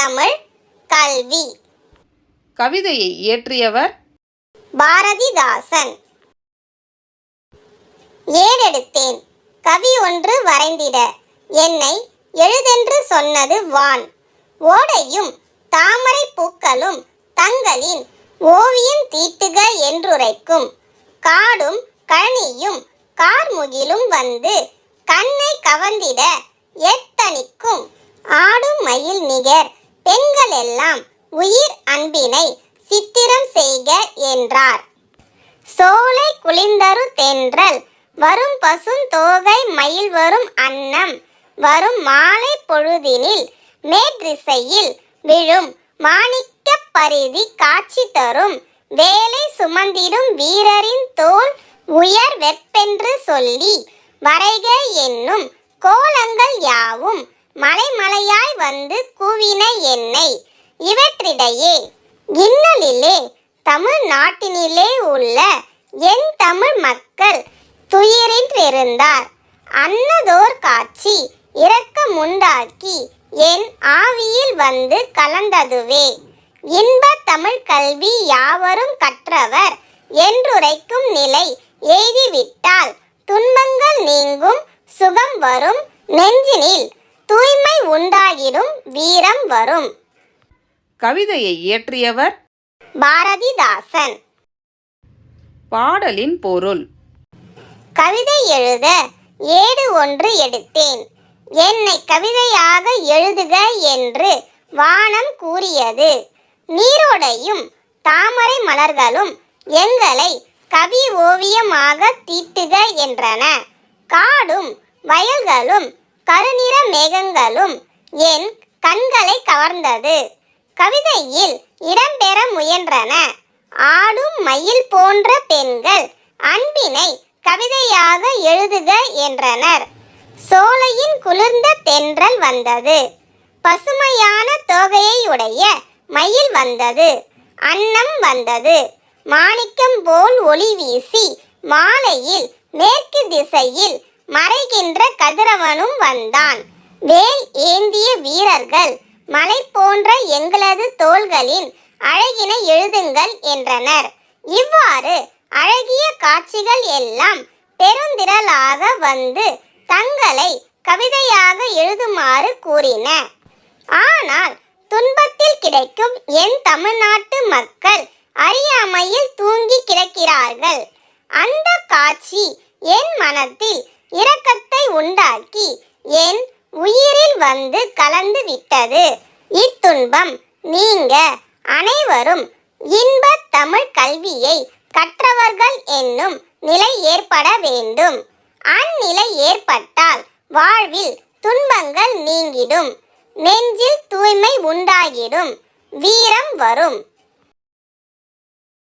தமிழ் கல்வி. கவிதையை இயற்றியவர் பாரதிதாசன். ஏறெடுத்தேன். கவி ஒன்று வரைந்திட. என்னை எழுதென்று சொன்னது வான். ஓடையும் தாமரை பூக்களும் தங்களின் ஓவியம் தீட்டுக என்றுரைக்கும். காடும் கழனியும் கார்முகிலும் வந்து கண்ணை கவர்ந்திட எத்தனிக்கும். ஆடும் மயில் நிகர் பெண்கள் எல்லாம் உயிர் அன்பினை சித்திரம் செய்க என்றார். சோலை குளிந்தரு தென்றல் வரும் பசும் தோகை மயில் வரும் அன்னம் வரும் மாலை பொழுதினில் மேற்றிசையில் விழும் மாணிக்க பரிதி காட்சி தரும் வேலை சுமந்திடும் வீரரின் தோல் உயர் வெப்பென்று சொல்லி வரைக என்னும் கோலங்கள் யாவும் மலைமலையாய் வந்து கூவின என்னை. இவற்றிடையே இன்னலிலே தமிழ்நாட்டினிலே உள்ள என் தமிழ் மக்கள் துயரின்றிருந்தார். அன்னதோர் காட்சி இரக்கமுண்டாக்கி என் ஆவியில் வந்து கலந்ததுவே. இன்ப தமிழ் கல்வி யாவரும் கற்றவர் என்றுரைக்கும் நிலை எய்திவிட்டால் துன்பங்கள் நீங்கும் சுகம் வரும் நெஞ்சினில் தூய்மை உண்டாகிடும் வீரம் வரும். கவிதையை இயற்றியவர் பாரதிதாசன். பாடலின் பொருள். கவிதை எழுத ஏடு ஒன்று எடுத்தேன். என்னை கவிதையாக எழுதுக என்று வானம் கூறியது. நீரோடையும் தாமரை மலர்களும் எங்களை கவி ஓவியமாக தீட்டுக என்றன. காடும் வயல்களும் கருநிற மேகங்களும் என் கண்களை கவர்ந்தது. கவிதையில் இடம்பெற முயன்றன. ஆடும் மயில் போன்ற பெண்கள் அன்பினை கவிதையாக எழுதுக என்றனர். சோலையின் குளிர்ந்த தென்றல் வந்தது. பசுமையான தோகையை உடைய மயில் வந்தது. அன்னம் வந்தது. மாணிக்கம் போல் ஒளி வீசி மாலையில் மேற்கு திசையில் மறைகின்ற கதிரவனும் வந்தான். வேல் ஏந்திய வீரர்கள் மலை போன்ற எங்களது தோள்களின் அழகினை எழுதுங்கள் என்றனர். இவ்வாறு அழகிய காட்சிகள் எல்லாம் பெருந்திரளாக வந்து தங்களை கவிதையாக எழுதுமாறு கூறின. ஆனால் துன்பத்தில் கிடைக்கும் என் தமிழ்நாட்டு மக்கள் அறியாமையில் தூங்கி கிடக்கிறார்கள். அந்த காட்சி என் மனத்தில் இரக்கத்தை உண்டாக்கி என் உயிரில் வந்து கலந்து விட்டது. இத்துன்பம் நீங்க அனைவரும் இன்ப தமிழ் கல்வியை கற்றவர்கள் என்னும் நிலை ஏற்பட வேண்டும். அந்நிலை ஏற்பட்டால் வாழ்வில் துன்பங்கள் நீங்கிடும். நெஞ்சில் தூய்மை உண்டாகிடும். வீரம் வரும்.